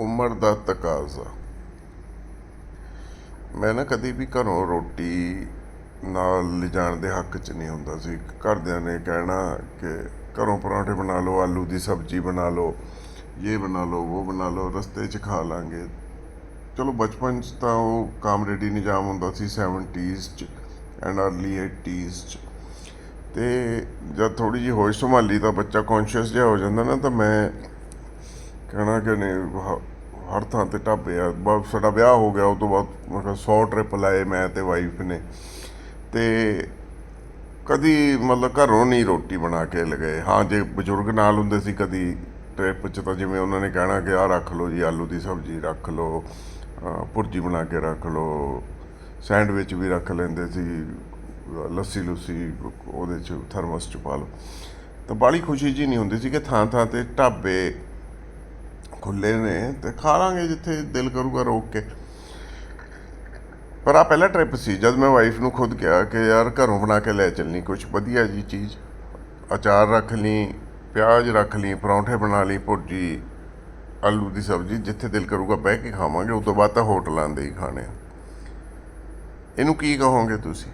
ਉਮਰ ਦਾ ਤਕਾਜ਼ਾ। ਮੈਂ ਨਾ ਕਦੀ ਵੀ ਘਰੋਂ ਰੋਟੀ ਨਾਲ ਲਿਜਾਣ ਦੇ ਹੱਕ 'ਚ ਨਹੀਂ ਹੁੰਦਾ ਸੀ। ਘਰਦਿਆਂ ਨੇ ਕਹਿਣਾ ਕਿ ਘਰੋਂ ਪਰੌਂਠੇ ਬਣਾ ਲਓ, ਆਲੂ ਦੀ ਸਬਜ਼ੀ ਬਣਾ ਲਓ ਇਹ ਬਣਾ ਲਓ ਉਹ ਬਣਾ ਲਓ, ਰਸਤੇ 'ਚ ਖਾ ਲਾਂਗੇ। ਚਲੋ ਬਚਪਨ 'ਚ ਤਾਂ ਉਹ ਕਾਮਰੇਡੀ ਨਿਜ਼ਾਮ ਹੁੰਦਾ ਸੀ 70s 'ਚ ਐਂਡ ਅਰਲੀ 80s 'ਚ। ਤੇ ਜਦ ਥੋੜੀ ਜਿਹੀ ਹੋਸ਼ ਸੰਭਾਲੀ ਤਾਂ ਬੱਚਾ ਕੌਨਸ਼ੀਅਸ ਜਿਹਾ ਹੋ ਜਾਂਦਾ ਨਾ ਤਾਂ ਮੈਂ ਕਹਿਣਾ ਕਿ ਨਹੀਂ, ਹ- ਹਰ ਥਾਂ ਤੇ ਢਾਬੇ ਆ। ਬਸ ਸਾਡਾ ਵਿਆਹ ਹੋ ਗਿਆ ਉਸ ਤੋਂ ਬਾਅਦ ਮੈਂ ਕਿਹਾ 100 ਟ੍ਰਿਪ ਲਾਏ ਮੈਂ ਤੇ ਵਾਈਫ ਨੇ। ਤੇ ਕਦੀ ਮਤਲਬ ਘਰੋਂ ਨਹੀਂ ਰੋਟੀ ਬਣਾ ਕੇ ਲਗਾਏ ਹਾਂ, ਜੇ ਬਜ਼ੁਰਗ ਨਾਲ ਹੁੰਦੇ ਸੀ ਕਦੀ ਟ੍ਰਿਪ 'ਚ, ਤਾਂ ਜਿਵੇਂ ਉਹਨਾਂ ਨੇ ਕਹਿਣਾ ਕਿ ਆਹ ਰੱਖ ਲਓ ਜੀ, ਆਲੂ ਦੀ ਸਬਜ਼ੀ ਰੱਖ ਲਓ ਭੁਰਜੀ ਬਣਾ ਕੇ ਰੱਖ ਲਓ, ਸੈਂਡਵਿਚ ਵੀ ਰੱਖ ਲੈਂਦੇ ਸੀ, ਲੱਸੀ ਲੁੱਸੀ ਉਹਦੇ 'ਚ, ਥਰਮਸ 'ਚ ਪਾ ਲਓ। ਤਾਂ ਬਾਲੀ ਖੁਸ਼ੀ ਜੀ ਨਹੀਂ ਹੁੰਦੀ ਸੀ ਕਿ ਥਾਂ ਥਾਂ ਤੇ ਢਾਬੇ ਖੁੱਲੇ ਨੇ ਤੇ ਖਾ ਲਾਂਗੇ ਜਿੱਥੇ ਦਿਲ ਕਰੂਗਾ ਰੋਕ ਕੇ। ਪਰ ਆ ਪਹਿਲਾ ਟ੍ਰਿਪ ਸੀ, ਜਦ ਮੈਂ ਵਾਈਫ ਨੂੰ ਖੁਦ ਕਿਹਾ ਕਿ ਯਾਰ ਘਰੋਂ ਬਣਾ ਕੇ ਲੈ ਚੱਲਣੀ ਕੁਝ ਵਧੀਆ ਜੀ ਚੀਜ਼। ਅਚਾਰ ਰੱਖ ਲਈ, ਪਿਆਜ਼ ਰੱਖ ਲਈ, ਪਰੌਂਠੇ ਬਣਾ ਲਈ, ਭੁਰਜੀ, ਆਲੂ ਦੀ ਸਬਜ਼ੀ, ਜਿੱਥੇ ਦਿਲ ਕਰੂਗਾ ਬਹਿ ਕੇ ਖਾਵਾਂਗੇ ਉਸ ਤੋਂ ਬਾਅਦ ਤਾਂ ਹੋਟਲਾਂ ਦੇ ਹੀ ਖਾਣੇ ਆ। ਇਹਨੂੰ ਕੀ ਕਹੋਗੇ ਤੁਸੀਂ?